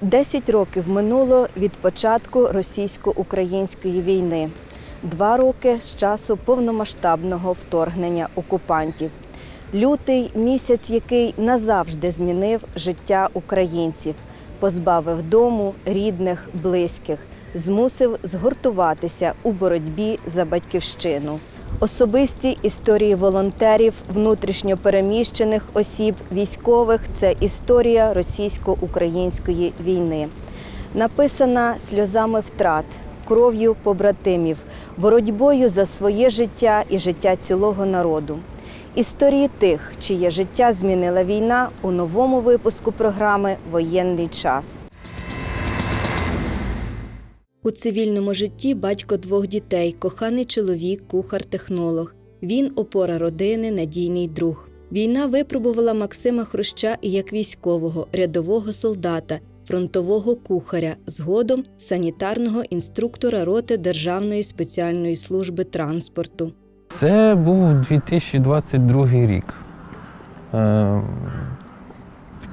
Десять років минуло від початку російсько-української війни, два роки з часу повномасштабного вторгнення окупантів. Лютий місяць, який назавжди змінив життя українців, позбавив дому, рідних, близьких, змусив згуртуватися у боротьбі за батьківщину. Особисті історії волонтерів, внутрішньо переміщених осіб, військових це історія російсько-української війни, написана сльозами втрат, кров'ю побратимів, боротьбою за своє життя і життя цілого народу. Історії тих, чиє життя змінила війна у новому випуску програми Воєнний час. У цивільному житті батько двох дітей, коханий чоловік, кухар-технолог. Він опора родини, надійний друг. Війна випробувала Максима Хруща і як військового, рядового солдата, фронтового кухаря, згодом санітарного інструктора роти Державної спеціальної служби транспорту. Це був 2022 рік. Е,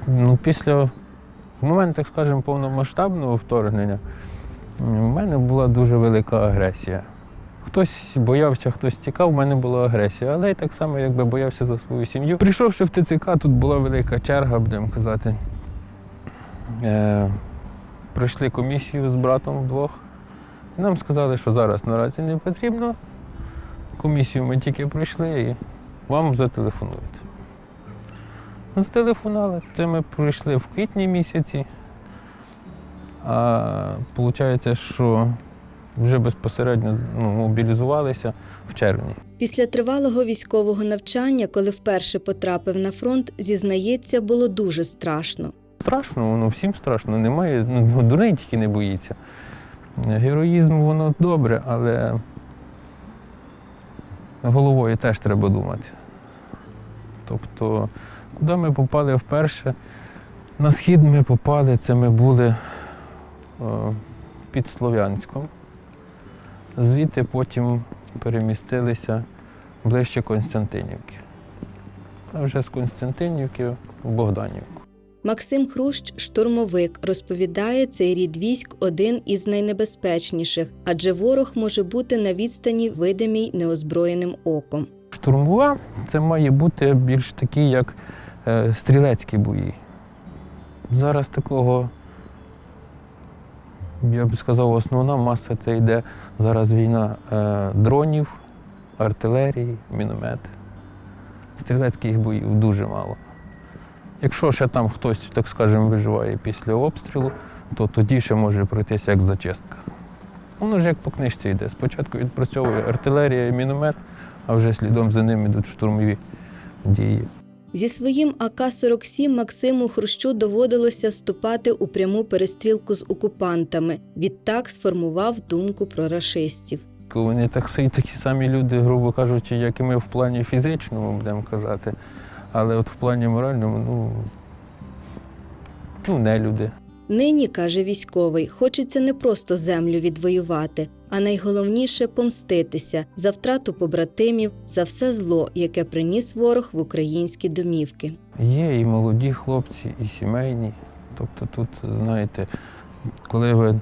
ну, після, в момент, так скажемо, повномасштабного вторгнення в мене була дуже велика агресія. Хтось боявся, хтось тікав, в мене була агресія, але я так само якби боявся за свою сім'ю. Прийшовши в ТЦК, тут була велика черга, будемо казати. Е, пройшли комісію з братом вдвох. Нам сказали, що зараз наразі не потрібно. Комісію ми тільки пройшли і вам зателефонують. Зателефонували. Це ми пройшли в квітні місяці. А виходить, що вже безпосередньо ну, мобілізувалися в червні. Після тривалого військового навчання, коли вперше потрапив на фронт, зізнається, було дуже страшно. Страшно, воно всім страшно, немає, ну, дурний тільки не боїться. Героїзм воно добре, але головою теж треба думати. Тобто, куди ми попали вперше? На схід ми попали, це ми були під Слов'янськом. Звідти потім перемістилися ближче Константинівки. А вже з Константинівки в Богданівку. Максим Хрущ, штурмовик, розповідає, цей рід військ один із найнебезпечніших, адже ворог може бути на відстані видимій неозброєним оком. Штурмова це має бути більш такі, як е, стрілецькі бої. Зараз такого, я б сказав, основна маса це йде зараз війна е, дронів, артилерії, міномет. Стрілецьких боїв дуже мало. Якщо ще там хтось, так скажемо, виживає після обстрілу, то тоді ще може пройтися як зачистка. Воно ж як по книжці йде. Спочатку відпрацьовує артилерія і міномет, а вже слідом за ним йдуть штурмові дії. Зі своїм АК-47 Максиму Хрущу доводилося вступати у пряму перестрілку з окупантами. Відтак сформував думку про рашистів. Вони так такі самі люди, грубо кажучи, як і ми в плані фізичному, будемо казати. Але от в плані моральному, ну, ну не люди. Нині, каже військовий, хочеться не просто землю відвоювати, а найголовніше помститися за втрату побратимів, за все зло, яке приніс ворог в українські домівки. Є і молоді хлопці, і сімейні. Тобто тут, знаєте, коли ви.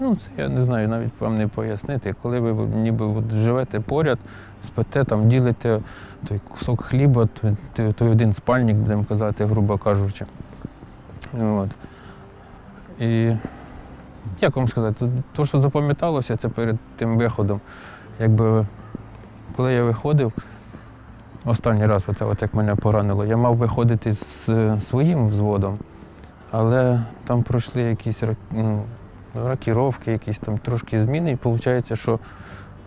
Ну, це я не знаю, навіть вам не пояснити. Коли ви ніби от живете поряд, спите, там ділите той кусок хліба, той, той, один спальник, будемо казати, грубо кажучи. От. І як вам сказати, то, що запам'яталося, це перед тим виходом. Якби коли я виходив, останній раз, оце от як мене поранило, я мав виходити з своїм взводом, але там пройшли якісь ну, рокіровки, якісь там трошки зміни, і виходить, що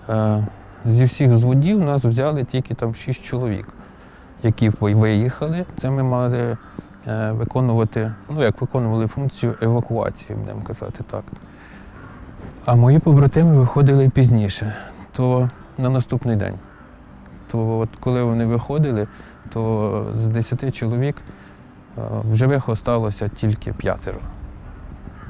е, зі всіх взводів нас взяли тільки там шість чоловік, які виїхали. Це ми мали виконувати, ну як виконували функцію евакуації, будемо казати так. А мої побратими виходили пізніше, то на наступний день. То от коли вони виходили, то з 10 чоловік е, в живих осталося тільки п'ятеро.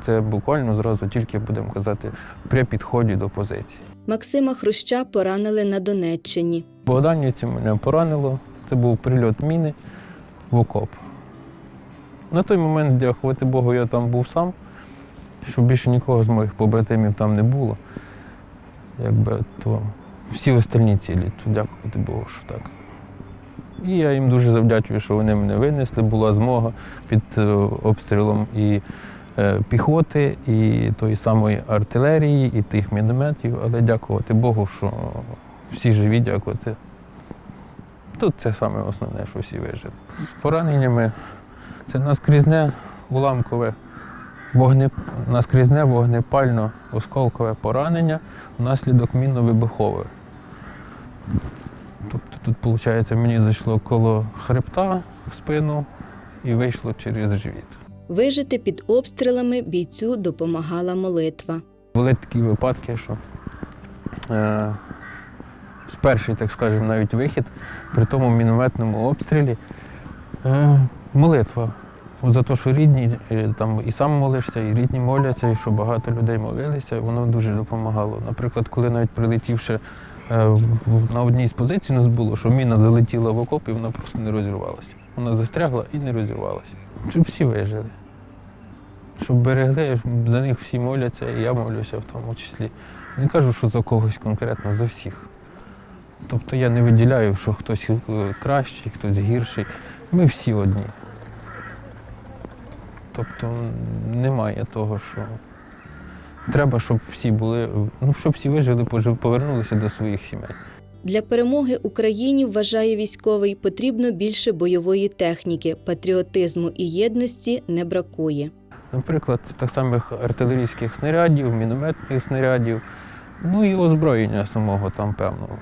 Це буквально зразу тільки, будемо казати, при підході до позиції. Максима Хруща поранили на Донеччині. Богданівці мене поранило. Це був прильот міни в окоп. На той момент, дякувати Богу, я там був сам, що більше нікого з моїх побратимів там не було. Якби то всі остальні цілі, то дякувати Богу, що так. І я їм дуже завдячую, що вони мене винесли. Була змога під е, обстрілом і е, піхоти, і тої самої артилерії, і тих мінометів. Але дякувати Богу, що всі живі, дякувати. Тут це саме основне, що всі вижили. З пораненнями це наскрізне уламкове вогне, наскрізне вогнепально осколкове поранення внаслідок мінно-вибухових. Тобто тут, виходить, мені зайшло коло хребта в спину і вийшло через живіт. Вижити під обстрілами бійцю допомагала молитва. Були такі випадки, що е, перший, так скажемо, навіть вихід при тому мінометному обстрілі е, молитва. За те, що рідні, е, там і сам молишся, і рідні моляться, і що багато людей молилися, воно дуже допомагало. Наприклад, коли навіть прилетівши е, на одній з позицій, у нас було, що міна залетіла в окоп і вона просто не розірвалася. Вона застрягла і не розірвалася. Щоб всі вижили. Щоб берегли, за них всі моляться, і я молюся в тому числі. Не кажу, що за когось конкретно, за всіх. Тобто я не виділяю, що хтось е, кращий, хтось гірший. Ми всі одні. Тобто немає того, що треба, щоб всі були, ну, щоб всі вижили, пожив- повернулися до своїх сімей. Для перемоги Україні, вважає військовий, потрібно більше бойової техніки, патріотизму і єдності не бракує. Наприклад, так самих артилерійських снарядів, мінометних снарядів, ну і озброєння самого там певного.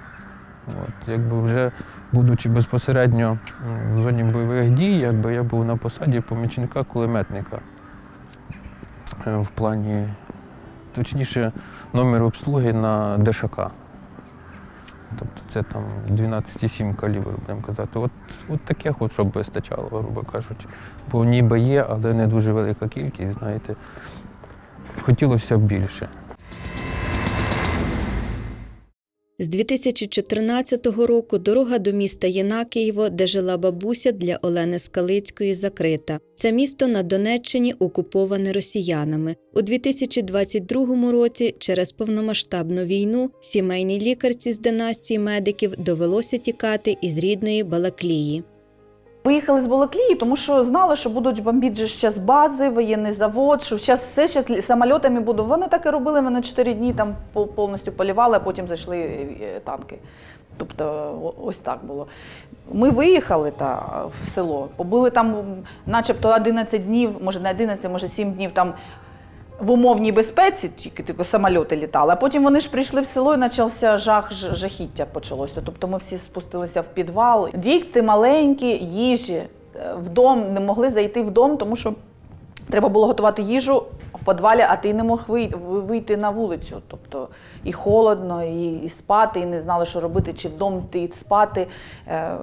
От, якби вже будучи безпосередньо в зоні бойових дій, якби я був на посаді помічника кулеметника Е, в плані, точніше, номер обслуги на ДШК. Тобто це там 12,7 калібр, будемо казати. От, от таких, от, щоб вистачало, грубо кажучи. Бо ніби є, але не дуже велика кількість, знаєте. Хотілося б більше. З 2014 року дорога до міста Єнакієво, де жила бабуся для Олени Скалицької, закрита. Це місто на Донеччині окуповане росіянами. У 2022 році через повномасштабну війну сімейній лікарці з династії медиків довелося тікати із рідної Балаклії. Виїхали з Балаклії, тому що знали, що будуть бомбити ще з бази, воєнний завод, що зараз все ще самольотами буду. Вони так і робили, вони 4 дні там повністю полівали, а потім зайшли е, танки. Тобто ось так було. Ми виїхали та, в село, побули там начебто 11 днів, може не 11, може 7 днів там в умовній безпеці, тільки тільки самоліти літали, а потім вони ж прийшли в село і почався жах, жахіття почалося. Тобто ми всі спустилися в підвал. Діти маленькі, їжі. е, В дом не могли зайти в дом, тому що треба було готувати їжу в підвалі, а ти не мог вийти на вулицю. Тобто і холодно, і, і спати, і не знали, що робити, чи в дом йти спати. Е,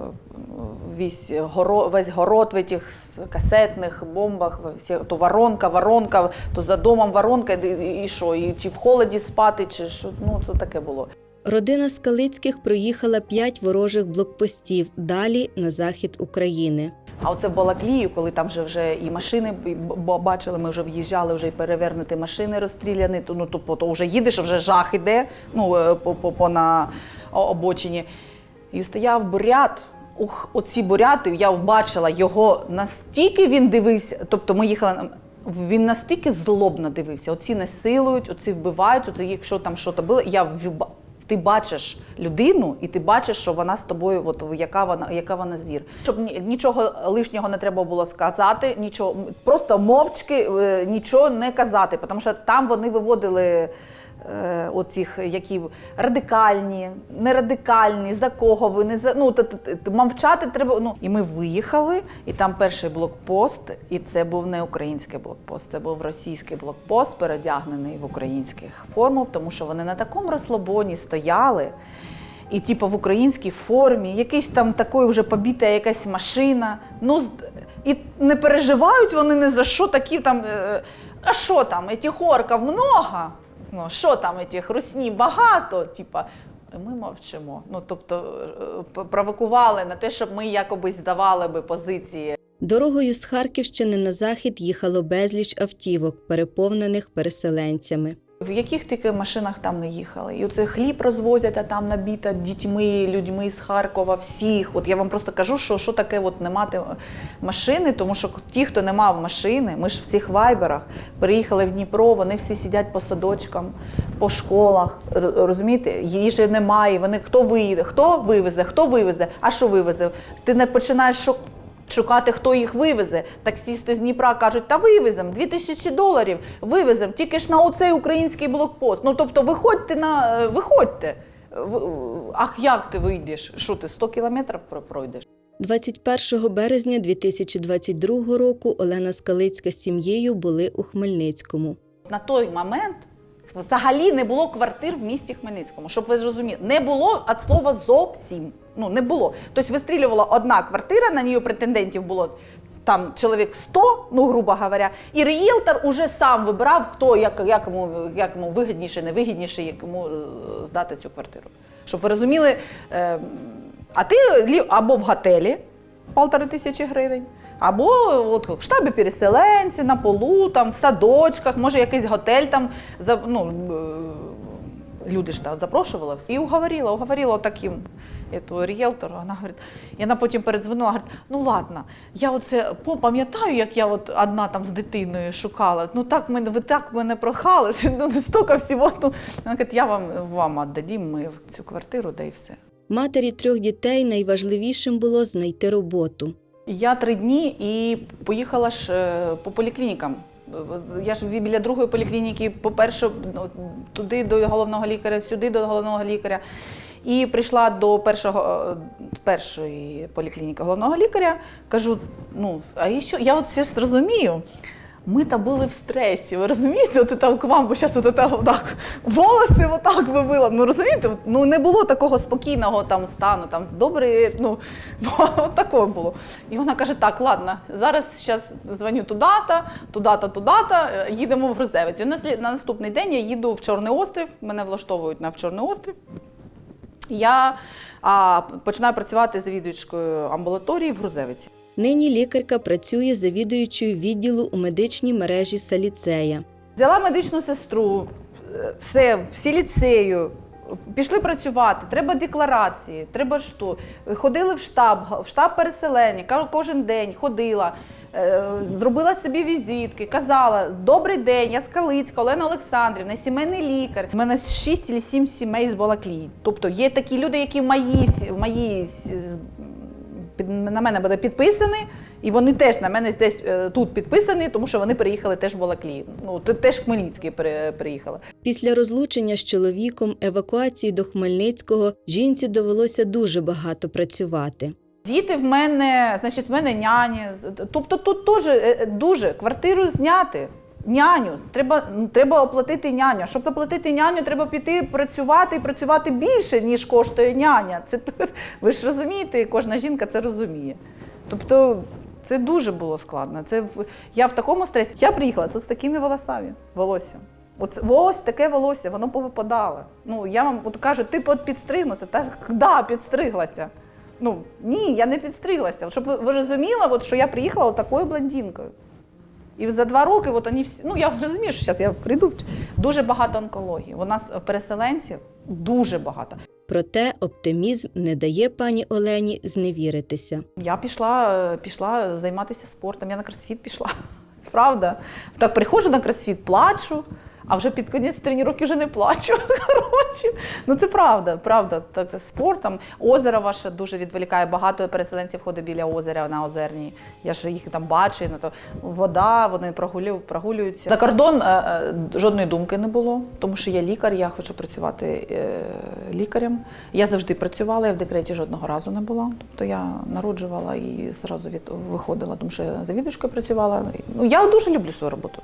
Весь город, весь город в этих касетних бомбах, всі, то воронка, воронка, то за домом воронка, і що, і чи в холоді спати, чи що, ну це таке було. Родина Скалицьких проїхала п'ять ворожих блокпостів далі на захід України. А оце в Балаклію, коли там вже, вже і машини бачили, ми вже в'їжджали, вже і перевернуті машини розстріляні, то, ну, то, то вже їдеш, вже жах іде ну, е, по, по, по на обочині. І стояв бурят. Ух, оці буряти, я бачила його настільки він дивився. Тобто ми їхали. Він настільки злобно дивився. Оці насилують, оці вбивають, оці, якщо там щось було. Я ти бачиш людину, і ти бачиш, що вона з тобою, от яка вона, яка вона звір. Щоб ні- нічого лишнього не треба було сказати, нічого просто мовчки е, нічого не казати, тому що там вони виводили. Е, Оцих, які радикальні, не радикальні, за кого ви не за ну т- т- т- мовчати треба. Ну і ми виїхали, і там перший блокпост, і це був не український блокпост, це був російський блокпост, передягнений в українських форму, тому що вони на такому розслабоні стояли. І типу в українській формі, якийсь там такою вже побіта якась машина. Ну і не переживають вони не за що такі там. е, А що там, этих орків много? Ну, що там, тих русні багато? Типа, ми мовчимо. Ну, тобто е, провокували на те, щоб ми якоби здавали би позиції. Дорогою з Харківщини на захід їхало безліч автівок, переповнених переселенцями. В яких тільки машинах там не їхали. І оце хліб розвозять, а там набіта дітьми, людьми з Харкова, всіх. От я вам просто кажу, що, що таке от не мати машини, тому що ті, хто не мав машини, ми ж в цих вайберах переїхали в Дніпро, вони всі сидять по садочкам, по школах. Розумієте, їжі немає. Вони хто виїде, хто вивезе, хто вивезе, а що вивезе? Ти не починаєш шок. Шукати, хто їх вивезе. Таксісти з Дніпра кажуть, та вивеземо, 2000 доларів, вивеземо, тільки ж на оцей український блокпост. Ну тобто, виходьте на е, виходьте. Ах, як ти вийдеш? Що ти 100 кілометрів про- пройдеш? 21 березня 2022 року Олена Скалицька з сім'єю були у Хмельницькому. На той момент взагалі не було квартир в місті Хмельницькому, щоб ви зрозуміли. Не було від слова зовсім. Ну не було. Тобто вистрілювала одна квартира, на неї претендентів було там чоловік 100, ну грубо говоря, і ріелтор уже сам вибирав, хто як, як, йому, як йому вигідніше, невигідніше йому е, здати цю квартиру. Щоб ви розуміли, е, а ти або в готелі полтори тисячі гривень. Або от в штабі переселенці, на полу, там, в садочках, може якийсь готель там ну, е, люди ж там запрошували всі. І уговорила, уговорила таким эту ріелтору. Вона говорить, і вона потім передзвонила, говорить, ну ладно, я оце пам'ятаю, як я от одна там з дитиною шукала. Ну так мене, ви так мене прохали, ну стільки всього. Ну, вона каже, я вам вам віддадім ми цю квартиру, да і все. Матері трьох дітей найважливішим було знайти роботу. Я три дні і поїхала ж е, по поліклінікам. Я ж біля другої поліклініки, по-перше, ну, туди до головного лікаря, сюди до головного лікаря. І прийшла до першого, е, першої поліклініки головного лікаря. Кажу: ну, а і що? Я от все ж розумію. Ми та були в стресі, ви розумієте? От там к вам, бо зараз от так, волоси отак вибила. Ну розумієте, ну не було такого спокійного там стану, там добре, ну от такого було. І вона каже: так, ладно, зараз зараз дзвоню туди-то, туди-то, туди-то, е, їдемо в Грузевець. І на, на наступний день я їду в Чорний острів, мене влаштовують на Чорний острів. Я а, починаю працювати завідувачкою амбулаторії в Грузевиці. Нині лікарка працює завідуючою відділу у медичній мережі Саліцея. Взяла медичну сестру, е, все, всі ліцею. Пішли працювати, треба декларації, треба що. Ходили в штаб, в штаб переселення, кожен день ходила, е, зробила собі візитки, казала: Добрий день, я Скалицька, Олена Олександрівна, сімейний лікар. У мене 6 чи 7 сімей з Балаклії. Тобто є такі люди, які в мої, сі- в мої сі- з- під, на мене буде підписані, і вони теж на мене десь е, тут підписані, тому що вони приїхали теж в Балаклію. Ну, те- теж Хмельницький пере- приїхали. Після розлучення з чоловіком, евакуації до Хмельницького, жінці довелося дуже багато працювати. Діти в мене, значить, в мене няні. Тобто тут теж е, дуже квартиру зняти. Няню, треба, треба оплатити няню. Щоб оплатити няню, треба піти працювати і працювати більше, ніж коштує няня. Це ви ж розумієте, кожна жінка це розуміє. Тобто це дуже було складно. Це я в такому стресі. Я приїхала з такими волосами, волоссям. От ось таке волосся, воно повипадало. Ну я вам от кажу, ти от підстриглася, так да, підстриглася. Ну ні, я не підстриглася. Щоб ви, ви розуміли, от, що я приїхала от такою блондинкою. І за два роки, от вони всі, ну я розумію, що зараз я прийду. Дуже багато онкології. У нас е, переселенців дуже багато. Проте оптимізм не дає пані Олені зневіритися. Я пішла, е, пішла займатися спортом. Я на кросфіт пішла. Правда. Так приходжу на кросфіт, плачу, а вже під кінець тренування вже не плачу. Коротше. Ну це правда, правда. Так, спортом. Озеро ваше дуже відволікає. Багато переселенців ходить біля озера на озерній. Я ж їх там бачу. Ну, то вода, вони прогулю, прогулюються. За кордон е, е, жодної думки не було, тому що я лікар, я хочу працювати е, лікарем. Я завжди працювала, я в декреті жодного разу не була. Тобто я народжувала і зразу від, виходила, тому що я завідувачкою працювала. Ну, я дуже люблю свою роботу.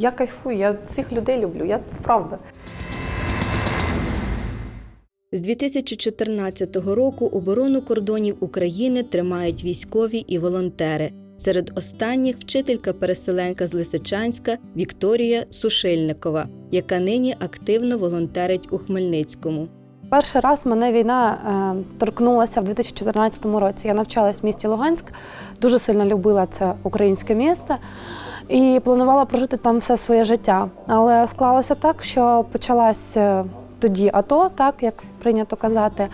Я кайфую, я цих людей люблю, я це правда. З 2014 року оборону кордонів України тримають військові і волонтери. Серед останніх вчителька-переселенка з Лисичанська Вікторія Сушильникова, яка нині активно волонтерить у Хмельницькому. Перший раз мене війна е, торкнулася в 2014 році. Я навчалась в місті Луганськ, дуже сильно любила це українське місце і планувала прожити там все своє життя. Але склалося так, що почалась е, тоді АТО, так як прийнято казати,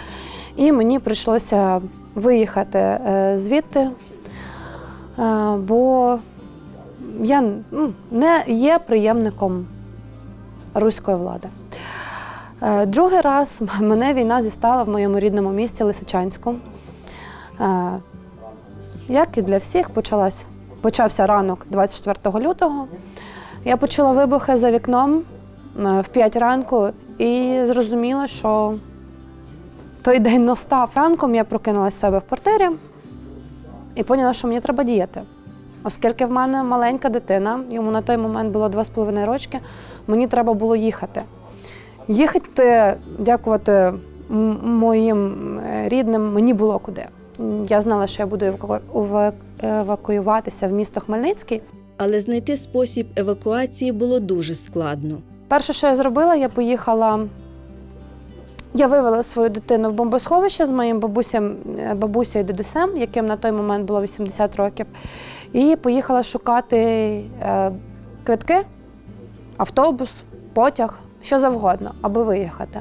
і мені прийшлося виїхати е, звідти, е, бо я ну, не є приємником руської влади. Другий раз мене війна зістала в моєму рідному місті Лисичанську. Як і для всіх, почалась, почався ранок 24 лютого. Я почула вибухи за вікном е, в 5 ранку і зрозуміла, що той день настав. Ранком я прокинулася себе в квартирі і поняла, що мені треба діяти. Оскільки в мене маленька дитина, йому на той момент було 2,5 рочки, мені треба було їхати. Їхати, дякувати моїм е, рідним, мені було куди. Я знала, що я буду евакуюватися в місто Хмельницький. Але знайти спосіб евакуації було дуже складно. Перше, що я зробила, я поїхала. Я вивела свою дитину в бомбосховище з моїм бабусем, е, бабусею дідусем, яким на той момент було 80 років, і поїхала шукати е, квитки, автобус, потяг, що завгодно, аби виїхати.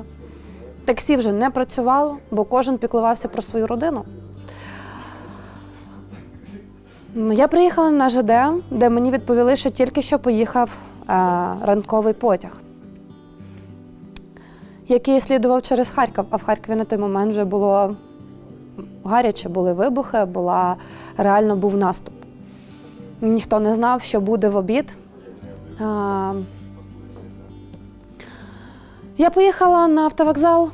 Таксі вже не працювало, бо кожен піклувався про свою родину. Я приїхала на ЖД, де мені відповіли, що тільки що поїхав е, ранковий потяг, який слідував через Харків. А в Харкові на той момент вже було гаряче, були вибухи, була, реально був наступ. Ніхто не знав, що буде в обід. Е, я поїхала на автовокзал,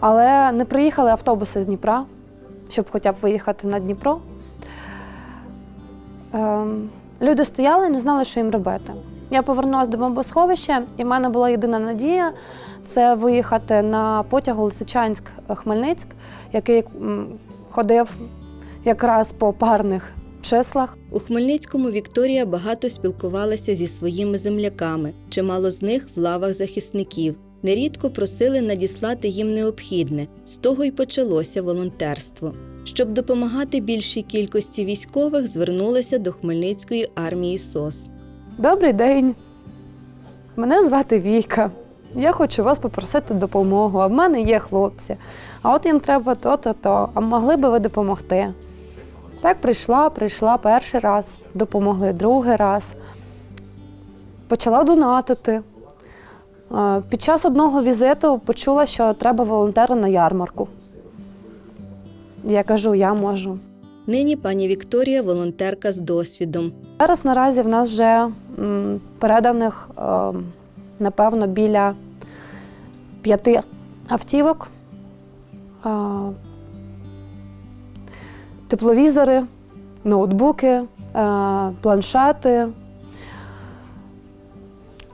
але не приїхали автобуси з Дніпра, щоб хоча б виїхати на Дніпро. Ем, люди стояли і не знали, що їм робити. Я повернулася до бомбосховища, і в мене була єдина надія це виїхати на потягу Лисичанськ-Хмельницьк, який ходив якраз по парних числах. У Хмельницькому Вікторія багато спілкувалася зі своїми земляками, чимало з них в лавах захисників. Нерідко просили надіслати їм необхідне. З того й почалося волонтерство. Щоб допомагати більшій кількості військових, звернулася до Хмельницької армії СОС. Добрий день. Мене звати Віка. Я хочу вас попросити допомогу. А в мене є хлопці. А от їм треба то-то, то. А могли би ви допомогти? Так прийшла, прийшла перший раз, допомогли другий раз. Почала донатити. Під час одного візиту почула, що треба волонтера на ярмарку. Я кажу, я можу. Нині пані Вікторія волонтерка з досвідом. Зараз наразі в нас вже переданих, е, напевно, біля п'яти автівок, е, тепловізори, ноутбуки, е, планшети,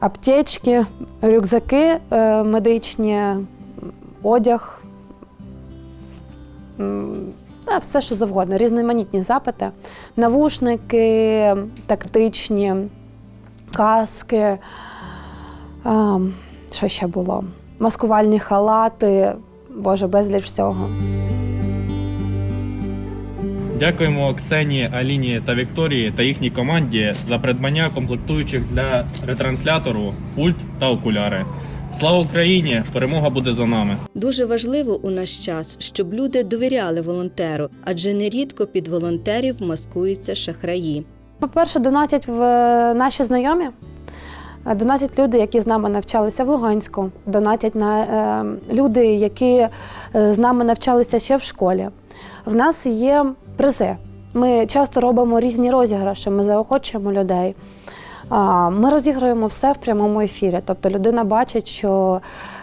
аптечки, рюкзаки медичні, одяг. Все, що завгодно, різноманітні запити, навушники, тактичні, каски. Що ще було? Маскувальні халати, боже, безліч всього. Дякуємо Оксені, Аліні та Вікторії та їхній команді за придбання комплектуючих для ретранслятору, пульт та окуляри. Слава Україні! Перемога буде за нами! Дуже важливо у наш час, щоб люди довіряли волонтеру, адже нерідко під волонтерів маскуються шахраї. По-перше, донатять в е, наші знайомі. Е, Донатять люди, які з нами навчалися в Луганську, донатять на е, люди, які е, з нами навчалися ще в школі. В нас є призи. Ми часто робимо різні розіграші, ми заохочуємо людей. Ми розіграємо все в прямому ефірі. Тобто людина бачить, що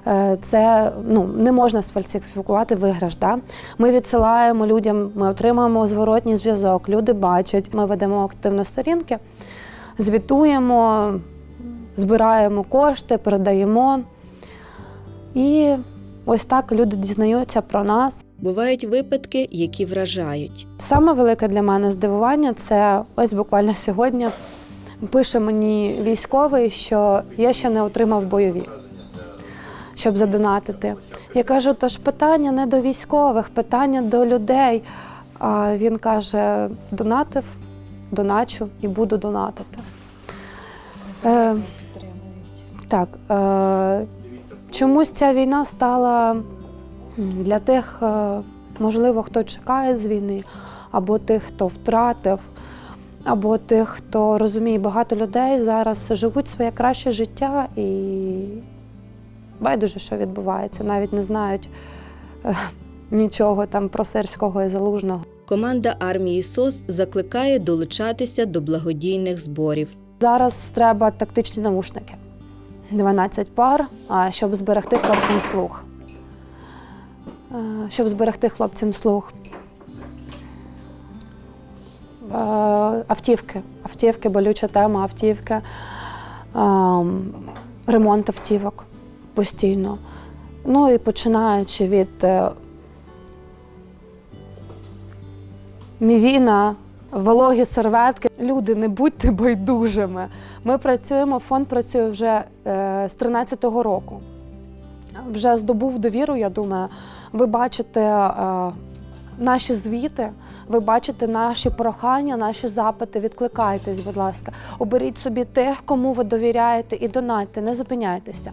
е, це ну, не можна сфальсифікувати виграш. Да? Ми відсилаємо людям, ми отримуємо зворотній зв'язок, люди бачать, ми ведемо активно сторінки, звітуємо, збираємо кошти, передаємо. І ось так люди дізнаються про нас. Бувають випадки, які вражають. Саме велике для мене здивування це ось буквально сьогодні пише мені військовий, що я ще не отримав бойові. щоб задонатити. Я кажу, то ж питання не до військових, питання до людей. А він каже: донатив, доначу і буду донатити. Е, так, е, чомусь ця війна стала для тих, е, можливо, хто чекає з війни, або тих, хто втратив, або тих, хто розуміє, багато людей зараз живуть своє краще життя і байдуже, що відбувається, навіть не знають е, нічого там про Сирського і Залужного. Команда армії СОС закликає долучатися до благодійних зборів. Зараз треба тактичні навушники. 12 пар, щоб зберегти хлопцям слух. Е, Щоб зберегти хлопцям слух. Е, Автівки. Автівки, болюча тема, автівки. Ем, Ремонт автівок постійно. Ну і починаючи від е, мівіна, вологі серветки. Люди, не будьте байдужими. Ми працюємо, фонд працює вже е, з 13-го року. Вже здобув довіру, я думаю. Ви бачите наші звіти, ви бачите наші прохання, наші запити. Відкликайтесь, будь ласка. Оберіть собі тих, кому ви довіряєте, і донатьте, не зупиняйтеся.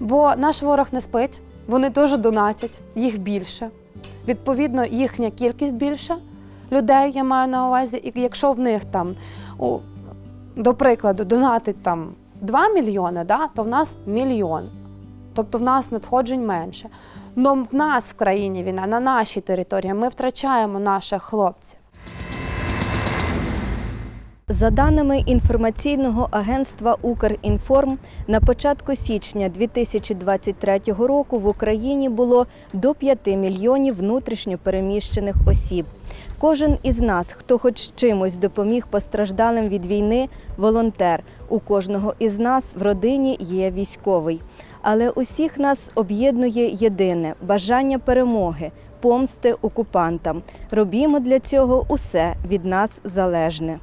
Бо наш ворог не спить, вони теж донатять, їх більше. Відповідно, їхня кількість більша людей, я маю на увазі, і якщо в них там, о, до прикладу, донатить там 2 мільйони, да, то в нас мільйон. Тобто в нас надходжень менше. Но в нас в країні війна, на нашій території, ми втрачаємо наших хлопців. За даними інформаційного агентства Укрінформ, на початку січня 2023 року в Україні було до 5 мільйонів внутрішньо переміщених осіб. Кожен із нас, хто хоч чимось допоміг постраждалим від війни, волонтер. У кожного із нас в родині є військовий. Але усіх нас об'єднує єдине бажання перемоги, помсти окупантам. Робімо для цього усе від нас залежне.